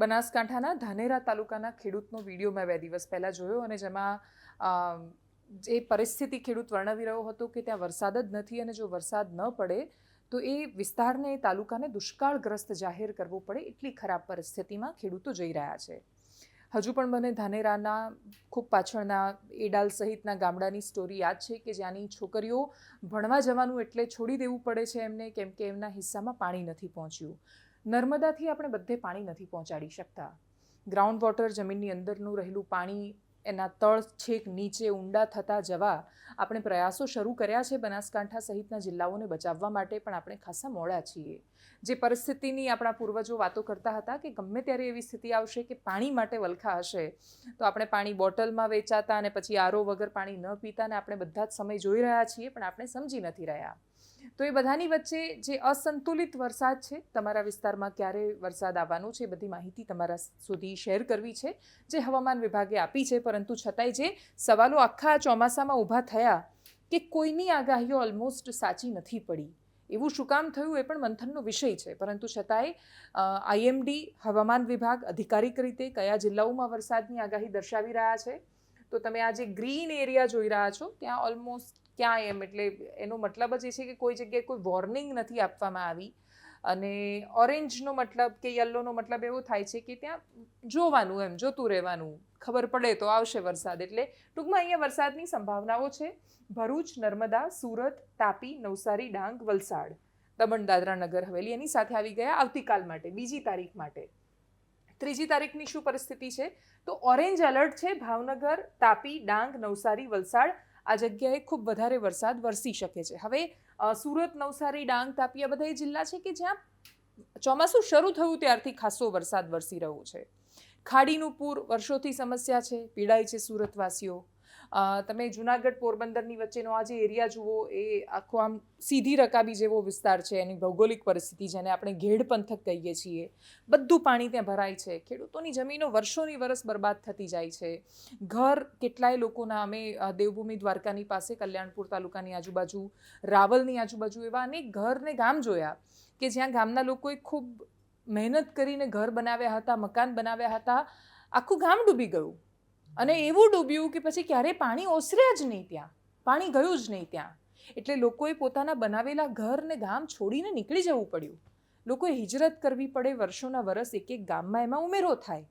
બનાસકાંઠાના ધાનેરા તાલુકાના ખેડૂતનો વીડિયો મેં બે દિવસ પહેલાં જોયો અને જેમાં જે પરિસ્થિતિ ખેડૂત વર્ણવી રહ્યો હતો કે ત્યાં વરસાદ જ નથી અને જો વરસાદ ન પડે, તો એ વિસ્તારને, એ તાલુકાને દુષ્કાળગ્રસ્ત જાહેર કરવો પડે એટલી ખરાબ પરિસ્થિતિમાં ખેડૂતો જઈ રહ્યા છે. હજુ પણ મને ધાનેરાના ખૂબ પાછળના એડાલ સહિતના ગામડાની સ્ટોરી યાદ છે કે જ્યાંની છોકરીઓ ભણવા જવાનું એટલે છોડી દેવું પડે છે એમને, કેમ કે એમના હિસ્સામાં પાણી નથી પહોંચ્યું. નર્મદાથી આપણે બધે પાણી નથી પહોંચાડી શકતા. ગ્રાઉન્ડ વોટર જમીનની અંદરનું રહેલું પાણી, એના તળ છેક નીચે ઊંડા થતા જવા, આપણે પ્રયાસો શરૂ કર્યા છે બનાસકાંઠા સહિતના જિલ્લાઓને બચાવવા માટે પણ આપણે ખાસા મોડા છીએ. જે પરિસ્થિતિની આપણા પૂર્વજો વાતો કરતા હતા કે ગમે ત્યારે એવી સ્થિતિ આવશે કે પાણી માટે વલખા હશે, તો આપણે પાણી બોટલમાં વેચાતા અને પછી આરો વગર પાણી ન પીતા અને આપણે બધા જ સમય જોઈ રહ્યા છીએ પણ આપણે સમજી નથી રહ્યા. તો એ બધાની વચ્ચે જે અસંતુલિત વરસાદ છે, તમારા વિસ્તારમાં ક્યારે વરસાદ આવવાનો છે એ બધી માહિતી તમારા સુધી શેર કરવી છે, જે હવામાન વિભાગે આપી છે. પરંતુ છતાંય જે સવાલો આખા ચોમાસામાં ઊભા થયા કે કોઈની આગાહીઓ ઓલમોસ્ટ સાચી નથી પડી. એવું શું કામ થયું એ પણ મંથનનો વિષય છે. પરંતુ છતાંય આઈએમડી હવામાન વિભાગ અધિકારિક રીતે કયા જિલ્લાઓમાં વરસાદની આગાહી દર્શાવી રહ્યા છે? તો તમે આ જે ગ્રીન એરિયા જોઈ રહ્યા છો, ત્યાં ઓલમોસ્ટ ક્યાં એમ, એટલે એનો મતલબ જ એ છે કે કોઈ જગ્યાએ કોઈ વોર્નિંગ નથી આપવામાં આવી. અને ઓરેન્જનો મતલબ કે યલોનો મતલબ એવો થાય છે કે ત્યાં જોવાનું એમ, જોતું રહેવાનું. ખબર પડે તો આવશે વરસાદ, એટલે ટૂંકમાં અહીંયા વરસાદની સંભાવનાઓ છે. ભરૂચ, નર્મદા, સુરત, તાપી, નવસારી, ડાંગ, વલસાડ, દમણ, દાદરા નગર, હવેલી, એની સાથે આવી ગયા આવતીકાલ માટે, બીજી તારીખ માટે. ત્રીજી તારીખની શું પરિસ્થિતિ છે? તો ઓરેન્જ એલર્ટ છે, ભાવનગર, તાપી, ડાંગ, નવસારી, વલસાડ. આ જગ્યાએ ખૂબ વધારે વરસાદ વરસી શકે છે. હવે સુરત, નવસારી, ડાંગ, તાપી આ બધા એ જિલ્લા છે કે જ્યાં ચોમાસું શરૂ થયું ત્યારથી ખાસો વરસાદ વરસી રહ્યો છે. ખાડીનું પૂર વર્ષોથી સમસ્યા છે. પીડાય છે સુરતવાસીઓ. તમે જુનાગઢ પોરબંદરની વચ્ચેનો આ જે એરિયા જુઓ, એ આખો આમ સીધી રકાબી જેવો વિસ્તાર છે. એની ભૌગોલિક પરિસ્થિતિ જેને આપણે ઘેડ પંથક કહીએ છીએ. બધું પાણી ત્યાં ભરાય છે. ખેડૂતોની જમીનો વર્ષોની વરસ બરબાદ થતી જાય છે. ઘર કેટલાય લોકોના, અમે દેવભૂમિ દ્વારકાની પાસે, કલ્યાણપુર તાલુકાની આજુબાજુ, રાવલની આજુબાજુ એવા અનેક ઘરને ગામ જોયા કે જ્યાં ગામના લોકોએ ખૂબ મહેનત કરીને ઘર બનાવ્યા હતા, મકાન બનાવ્યા હતા. આખું ગામ ડૂબી ગયું. અને એવું ડૂબ્યું કે પછી ક્યારેય પાણી ઓસર્યા જ નહીં ત્યાં. પાણી ગયું જ નહીં ત્યાં. એટલે લોકોએ પોતાના બનાવેલા ઘર ને ગામ છોડીને નીકળી જવું પડ્યું. લોકોએ હિજરત કરવી પડે વર્ષોના વરસ એક એક ગામમાં એમાં ઉમેરો થાય.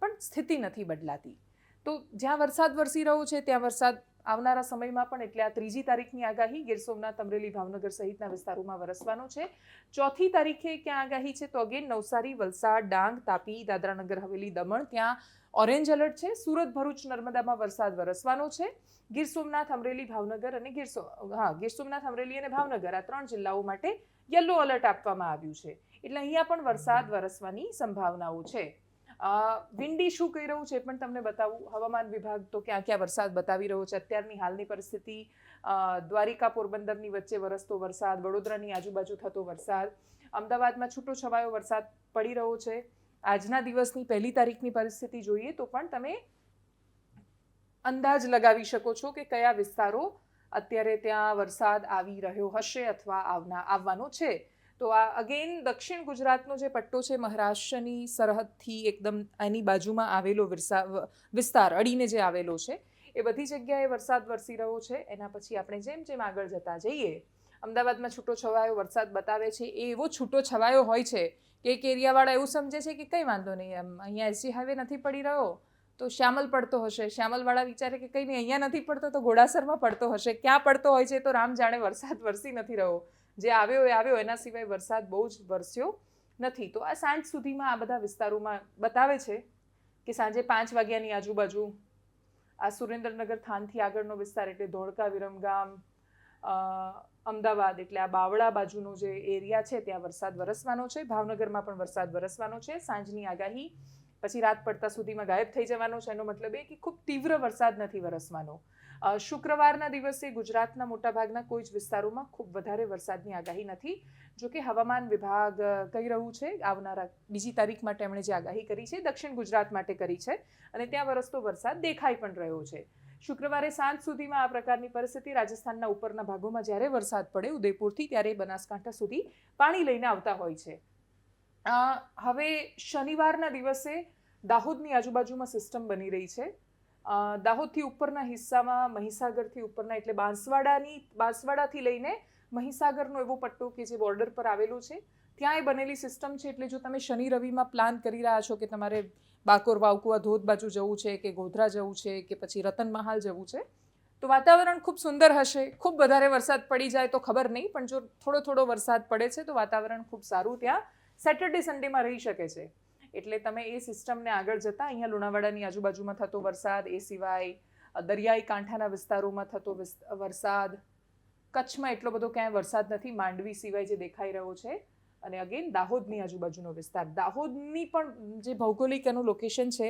પણ સ્થિતિ નથી બદલાતી. તો જ્યાં વરસાદ વરસી રહ્યો છે, ત્યાં વરસાદ આવનારા સમયમાં પણ એટલે આ ત્રીજી તારીખની આગાહી ગીર સોમનાથ, અમરેલી, ભાવનગર સહિતના વિસ્તારોમાં વરસવાનો છે. ચોથી તારીખે ક્યાં આગાહી છે તો અગેન નવસારી, વલસાડ, ડાંગ, તાપી, દાદરાનગર, હવેલી, દમણ ત્યાં ઓરેન્જ એલર્ટ છે. સુરત, ભરૂચ, નર્મદામાં વરસાદ વરસવાનો છે. ગીર સોમનાથ, અમરેલી, ભાવનગર અને ગીર હા, ગીર સોમનાથ, અમરેલી અને ભાવનગર આ ત્રણ જિલ્લાઓ માટે યલો એલર્ટ આપવામાં આવ્યું છે. એટલે અહીંયા પણ વરસાદ વરસવાની સંભાવનાઓ છે. વિંડી શું કહી રહ્યું છે એ પણ તમને બતાવું. હવામાન વિભાગ તો ક્યાં ક્યાં વરસાદ બતાવી રહ્યો છે. અત્યારની હાલની પરિસ્થિતિ દ્વારિકા પોરબંદરની વચ્ચે વરસતો વરસાદ, વડોદરાની આજુબાજુ થતો વરસાદ, અમદાવાદમાં છૂટો છવાયો વરસાદ પડી રહ્યો છે. આજના દિવસની પહેલી તારીખની પરિસ્થિતિ જોઈએ તો પણ તમે અંદાજ લગાવી શકો છો કે કયા વિસ્તારો અત્યારે ત્યાં વરસાદ આવી રહ્યો હશે અથવા આવના, આવવાનો છે. તો આ અગેન દક્ષિણ ગુજરાતનો જે પટ્ટો છે મહારાષ્ટ્રની સરહદથી એકદમ એની બાજુમાં આવેલો વિસ્તાર, અડીને જે આવેલો છે, એ બધી જગ્યાએ વરસાદ વરસી રહ્યો છે. એના પછી આપણે જેમ જેમ આગળ જતા જઈએ, અમદાવાદમાં છૂટો છવાયો વરસાદ બતાવે છે એ એવો છૂટો છવાયો હોય છે કે એક એરિયાવાળા એવું સમજે છે કે કંઈ વાંધો નહીં, એમ અહીંયા એસજી હાઈવે નથી પડી રહ્યો, તો શ્યામલ પડતો હશે. શ્યામલવાળા વિચારે કે કંઈ નહીં, અહીંયા નથી પડતો તો ઘોડાસરમાં પડતો હશે. ક્યાં પડતો હોય છે તો રામ જાણે વરસાદ વરસી નથી રહ્યો. જે આવ્યો એ આવ્યો, એના સિવાય વરસાદ બહુ જ વરસ્યો નથી. તો આ સાંજ સુધીમાં આ બધા વિસ્તારોમાં બતાવે છે કે સાંજે પાંચ વાગ્યાની આજુબાજુ આ સુરેન્દ્રનગર થાનથી આગળનો વિસ્તાર એટલે ધોળકા, વિરમગામ અમદાવાદ એટલે આ બાવળા બાજુનો જે એરિયા છે ત્યાં વરસાદ વરસવાનો છે. ભાવનગરમાં પણ વરસાદ વરસવાનો છે. સાંજની આગાહી પછી રાત પડતા સુધીમાં ગાયબ થઈ જવાનો છે. એનો મતલબ એ કે ખૂબ તીવ્ર વરસાદ નથી વરસવાનો. શુક્રવારના દિવસે ગુજરાતના મોટાભાગના કોઈ જ વિસ્તારોમાં ખૂબ વધારે વરસાદની આગાહી નથી. જો કે હવામાન વિભાગ કહી રહ્યું છે, આવનારા બીજી તારીખ માટે એમણે જે આગાહી કરી છે, દક્ષિણ ગુજરાત માટે કરી છે અને ત્યાં વરસતો વરસાદ દેખાઈ પણ રહ્યો છે. શુક્રવારે સાંજ સુધીમાં આ પ્રકારની પરિસ્થિતિ રાજસ્થાનના ઉપરના ભાગોમાં જ્યારે વરસાદ પડે, ઉદયપુરથી ત્યારે બનાસકાંઠા સુધી પાણી લઈને આવતા હોય છે. હવે શનિવારના દિવસે દાહોદની આજુબાજુમાં સિસ્ટમ બની રહી છે. દાહોદથી ઉપરના હિસ્સામાં, મહીસાગરથી ઉપરના, એટલે બાંસવાડાની, બાંસવાડાથી લઈને મહીસાગરનો એવો પટ્ટો કે જે બોર્ડર પર આવેલો છે, ત્યાં એ બનેલી સિસ્ટમ છે, એટલે જો તમે શનિ રવિમાં પ્લાન કરી રહ્યા છો કે તમારે બાકોર, વાવકુવા ધોધ બાજુ જવું છે કે ગોધરા જવું છે કે પછી રતન મહાલ જવું છે, તો વાતાવરણ ખૂબ સુંદર હશે, ખૂબ વધારે વરસાદ પડી જાય તો ખબર નહીં, પણ જો થોડો થોડો વરસાદ પડે છે તો વાતાવરણ ખૂબ સારું ત્યાં સેટરડે સન્ડેમાં રહી શકે છે. એટલે તમે એ સિસ્ટમને આગળ જતાં અહીંયા લુણાવાડાની આજુબાજુમાં થતો વરસાદ, એ સિવાય દરિયાઈ કાંઠાના વિસ્તારોમાં થતો વરસાદ, કચ્છમાં એટલો બધો ક્યાંય વરસાદ નથી, માંડવી સિવાય જે દેખાઈ રહ્યો છે. અને અગેન દાહોદની આજુબાજુનો વિસ્તાર. દાહોદની પણ જે ભૌગોલિક એનું લોકેશન છે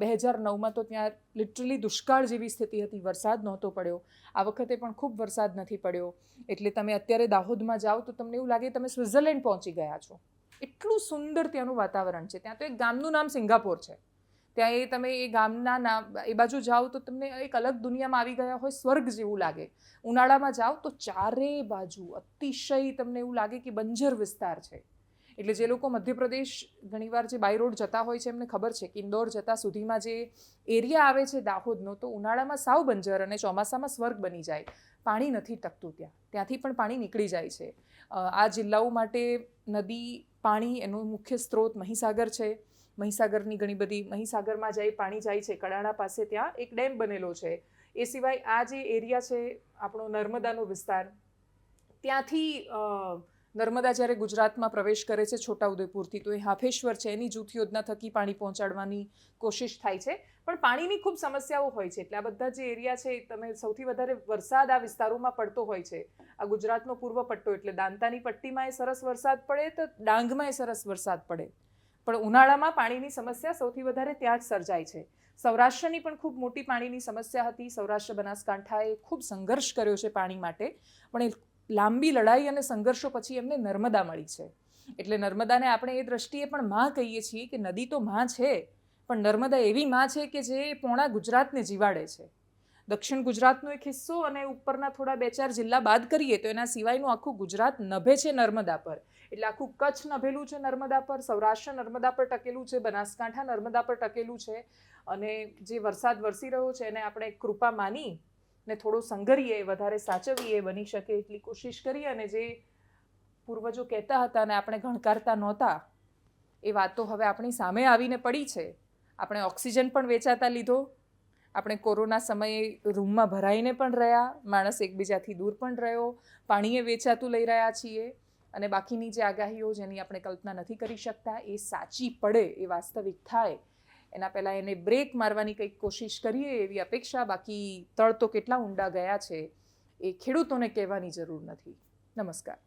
બે હજાર નવમાં તો ત્યાં લિટરલી દુષ્કાળ જેવી સ્થિતિ હતી. વરસાદ નહોતો પડ્યો. આ વખતે પણ ખૂબ વરસાદ નથી પડ્યો. એટલે તમે અત્યારે દાહોદમાં જાઓ તો તમને એવું લાગે તમે સ્વિટ્ઝરલેન્ડ પહોંચી ગયા છો. એટલું સુંદર ત્યાંનું વાતાવરણ છે. ત્યાં તો એક ગામનું નામ સિંગાપોર છે. ત્યાં એ તમે એ ગામના નામ, એ બાજુ જાઓ તો તમને એક અલગ દુનિયામાં આવી ગયા હોય, સ્વર્ગ જેવું લાગે. ઉનાળામાં જાઓ તો ચારે બાજુ અતિશય તમને એવું લાગે કે બંજર વિસ્તાર છે. એટલે જે લોકો મધ્યપ્રદેશ ઘણીવાર જે બાય રોડ જતા હોય છે, એમને ખબર છે કે ઇન્દોર જતા સુધીમાં જે એરિયા આવે છે દાહોદનો, તો ઉનાળામાં સાવ બંજર અને ચોમાસામાં સ્વર્ગ બની જાય. પાણી નથી ટકતું ત્યાં. ત્યાંથી પણ પાણી નીકળી જાય છે. આ જિલ્લાઓ માટે નદી, પાણી એનો મુખ્ય સ્ત્રોત મહીસાગર છે. મહીસાગરની ઘણી બધી, મહીસાગરમાં જાય, પાણી જાય છે. કડાણા પાસે ત્યાં એક ડેમ બનેલો છે. એ સિવાય આ જે એરિયા છે, આપણો નર્મદાનો વિસ્તાર, ત્યાંથી નર્મદા જ્યારે ગુજરાતમાં પ્રવેશ કરે છે છોટાઉદેપુરથી, તો એ હાફેશ્વર છે. એની જૂથ યોજના થકી પાણી પહોંચાડવાની કોશિશ થાય છે. પણ પાણીની ખૂબ સમસ્યાઓ હોય છે. એટલે આ બધા જે એરિયા છે તમે સૌથી વધારે વરસાદ આ વિસ્તારોમાં પડતો હોય છે. આ ગુજરાતનો પૂર્વ પટ્ટો, એટલે દાંતાની પટ્ટીમાં એ સરસ વરસાદ પડે, તો ડાંગમાં એ સરસ વરસાદ પડે. પણ ઉનાળામાં પાણીની સમસ્યા સૌથી વધારે ત્યાં જ સર્જાય છે. સૌરાષ્ટ્રની પણ ખૂબ મોટી પાણીની સમસ્યા હતી. સૌરાષ્ટ્ર બનાસકાંઠાએ ખૂબ સંઘર્ષ કર્યો છે પાણી માટે. પણ એ લાંબી લડાઈ અને સંઘર્ષો પછી એમને નર્મદા મળી છે. એટલે નર્મદાને આપણે એ દ્રષ્ટિએ પણ માં કહીએ છીએ કે નદી તો માં છે, પણ નર્મદા એવી માં છે કે જે પોણા ગુજરાતને જીવાડે છે. દક્ષિણ ગુજરાતનો એક હિસ્સો અને ઉપરના થોડા બે ચાર જિલ્લા બાદ કરીએ તો એના સિવાયનું આખું ગુજરાત નભે છે નર્મદા પર. એટલે આખું કચ્છ નભેલું છે નર્મદા પર, સૌરાષ્ટ્ર નર્મદા પર ટકેલું છે, બનાસકાંઠા નર્મદા પર ટકેલું છે અને જે વરસાદ વરસી રહ્યો છે એને આપણે કૃપા માની ને થોડો સંઘરીએ, વધારે સાચવીએ, બની શકે એટલી કોશિશ કરીએ અને જે પૂર્વજો કહેતા હતા અને આપણે ગણકારતા નહોતા, એ વાતો હવે આપણી સામે આવીને પડી છે. આપણે ઓક્સિજન પણ વેચાતા લીધો. આપણે કોરોના સમયે રૂમમાં ભરાઈને પણ રહ્યા, માણસ એકબીજાથી દૂર પણ રહ્યો, પાણીએ વેચાતું લઈ રહ્યા છીએ અને બાકીની જે આગાહીઓ જેની આપણે કલ્પના નથી કરી શકતા, એ સાચી પડે, એ વાસ્તવિક થાય. એના પહેલાં એને બ્રેક મારવાની કંઈક કોશિશ કરીએ એવી અપેક્ષા, બાકી તળ તો કેટલા ઊંડા ગયા છે એ ખેડૂતોને કહેવાની જરૂર નથી. નમસ્કાર.